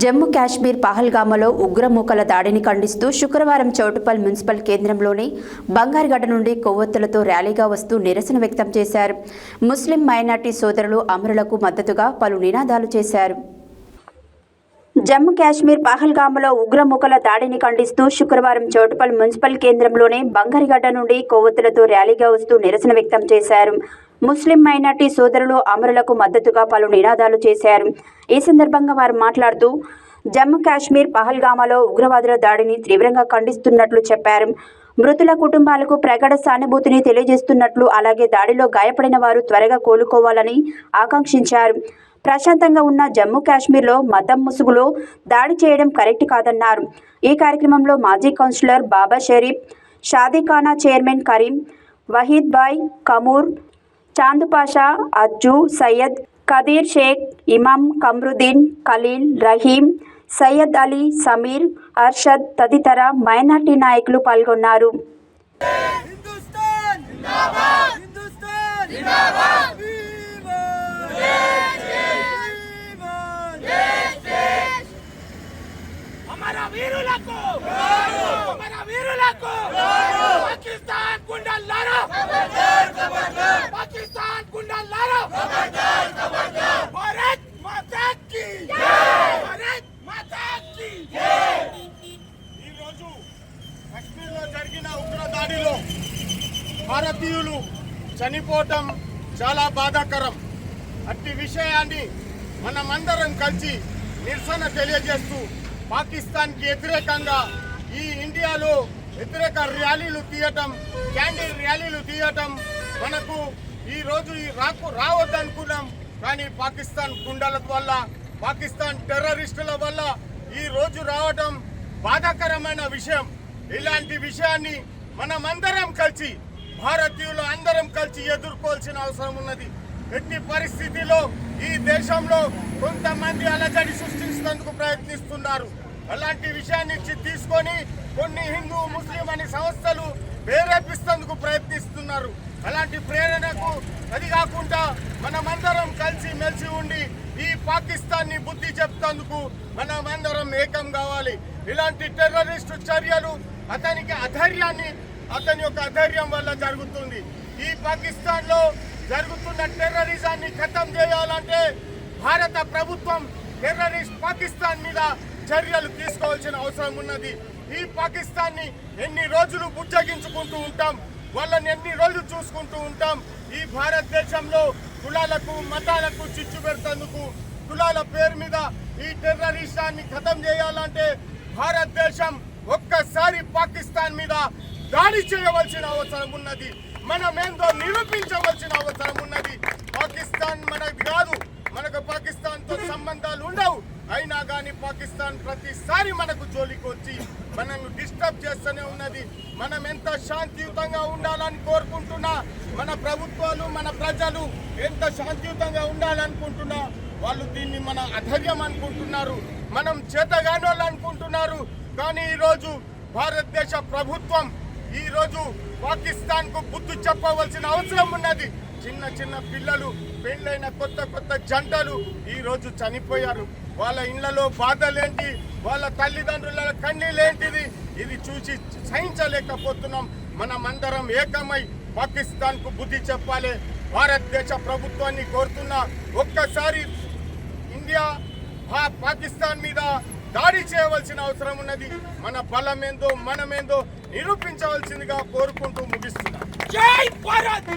జమ్మూ కాశ్మీర్ పహల్గామలో ఉగ్రమూకల దాడిని ఖండిస్తూ శుక్రవారం చౌటుపల్ మున్సిపల్ కేంద్రంలోని బంగారుగడ్డ నుండి కొవ్వొత్తులతో ర్యాలీగా వస్తూ నిరసన వ్యక్తం చేశారు. ముస్లిం మైనార్టీ సోదరులు అమరులకు మద్దతుగా పలు నినాదాలు చేశారు. జమ్మూ కాశ్మీర్ పహల్గామలో ఉగ్రముఖల దాడిని ఖండిస్తూ శుక్రవారం చోటుపల్ మున్సిపల్ కేంద్రంలోని బంగారిగడ్డ నుండి కొవ్వొత్తులతో ర్యాలీగా వస్తూ నిరసన వ్యక్తం చేశారు. ముస్లిం మైనార్టీ సోదరులు అమరులకు మద్దతుగా పలు నినాదాలు చేశారు. ఈ సందర్భంగా వారు మాట్లాడుతూ జమ్మూ కాశ్మీర్ పహల్గామాలో ఉగ్రవాదుల దాడిని తీవ్రంగా ఖండిస్తున్నట్లు చెప్పారు. మృతుల కుటుంబాలకు ప్రగాఢ సానుభూతిని తెలియజేస్తున్నట్లు అలాగే దాడిలో గాయపడిన వారు త్వరగా కోలుకోవాలని ఆకాంక్షించారు. ప్రశాంతంగా ఉన్న జమ్మూ కాశ్మీర్లో మతం ముసుగులో దాడి చేయడం కరెక్ట్ కాదన్నారు. ఈ కార్యక్రమంలో మాజీ కౌన్సిలర్ బాబా షరీఫ్ షాదీఖానా చైర్మన్ కరీం వహీద్ బాయ్ కమూర్ చాంద్ పాషా అజ్జు సయ్యద్ కదీర్ షేక్ ఇమాం కమ్రుద్దీన్ ఖలీల్ రహీం సయ్యద్ అలీ సమీర్ అర్షద్ తదితర మైనార్టీ నాయకులు పాల్గొన్నారు. వీరులకు! మన వీరులకు! పాకిస్తాన్ గుండల్లారా! పాకిస్తాన్ గుండల్లారా! భారత్ మాతాకి! భారత్ ఈరోజు కశ్మీర్లో జరిగిన ఉగ్ర దాడిలో భారతీయులు చనిపోవటం చాలా బాధాకరం. అట్టి విషయాన్ని మనమందరం కలిసి నిరసన తెలియజేస్తూ పాకిస్తాన్కి వ్యతిరేకంగా ఈ ఇండియాలో వ్యతిరేక ర్యాలీలు తీయటం క్యాండిల్ ర్యాలీలు తీయటం మనకు ఈ రోజు ఈ రాకు రావద్దనుకున్నాం. కానీ పాకిస్తాన్ గుండాల వల్ల పాకిస్తాన్ టెర్రరిస్టుల వల్ల ఈ రోజు రావటం బాధాకరమైన విషయం. ఇలాంటి విషయాన్ని మనమందరం కలిసి భారతీయులు అందరం కలిసి ఎదుర్కోవాల్సిన అవసరం ఉన్నది. ఎట్టి పరిస్థితిలో ఈ దేశంలో కొంతమంది అలజడి సృష్టించేందుకు ప్రయత్నిస్తున్నారు. అలాంటి విషయాన్ని తీసుకొని కొన్ని హిందూ ముస్లిం అనే సంస్థలు ప్రేరేపిస్తేందుకు ప్రయత్నిస్తున్నారు. అలాంటి ప్రేరణకు అది కాకుండా మనమందరం కలిసి మెలిసి ఉండి ఈ పాకిస్తాన్ని బుద్ధి చెప్తందుకు మనమందరం ఏకం కావాలి. ఇలాంటి టెర్రరిస్టు చర్యలు అతనికి అధైర్యాన్ని అతని యొక్క అధైర్యం వల్ల జరుగుతుంది. ఈ పాకిస్తాన్లో జరుగుతున్న టెర్రరిజాన్ని ఖతం చేయాలంటే భారత ప్రభుత్వం టెర్రరిస్ట్ పాకిస్తాన్ మీద చర్యలు తీసుకోవాల్సిన అవసరం ఉన్నది. ఈ పాకిస్తాన్ని ఎన్ని రోజులు బుజ్జగించుకుంటూ ఉంటాం వాళ్ళని ఎన్ని రోజులు చూసుకుంటూ ఉంటాం ఈ భారతదేశంలో కులాలకు మతాలకు చిచ్చు పెడుతందుకు కులాల పేరు మీద ఈ టెర్రరిస్టాన్ని ఖతం చేయాలంటే భారతదేశం ఒక్కసారి పాకిస్తాన్ మీద దాడి చేయవలసిన అవసరం ఉన్నది. మనమేందో నిరూపించవలసిన అవసరం ఉన్నది. పాకిస్తాన్ మనది కాదు. మనకు పాకిస్తాన్తో సంబంధాలు ఉండవు. అయినా పాకిస్తాన్ ప్రతిసారి మనకు జోలికి వచ్చి మనల్ని డిస్టర్బ్ చేస్తూనే ఉన్నది. మనం ఎంత శాంతియుతంగా ఉండాలని కోరుకుంటున్నా మన ప్రభుత్వాలు మన ప్రజలు ఎంత శాంతియుతంగా ఉండాలనుకుంటున్నా వాళ్ళు దీన్ని మన అధైర్యం అనుకుంటున్నారు. మనం చేతగాని అనుకుంటున్నారు. కానీ ఈరోజు భారతదేశ ప్రభుత్వం ఈరోజు పాకిస్తాన్కు బుద్ధి చెప్పవలసిన అవసరం ఉన్నది. చిన్న చిన్న పిల్లలు పెళ్ళైన కొత్త కొత్త జంటలు ఈరోజు చనిపోయారు. వాళ్ళ ఇళ్ళలో బాధలేంటి? వాళ్ళ తల్లిదండ్రుల కన్నీళ్ళేంటిది ఇది చూసి సహించలేకపోతున్నాం. మనమందరం ఏకమై పాకిస్తాన్కు బుద్ధి చెప్పాలి. భారతదేశ ప్రభుత్వాన్ని కోరుతున్నా ఒక్కసారి ఇండియా పా- పాకిస్తాన్ మీద దాడి చేయవలసిన అవసరం ఉన్నది. మన బలమేందో మనమేందో నిరూపించవలసిందిగా కోరుకుంటూ ముగిస్తున్నా. జై భారత్!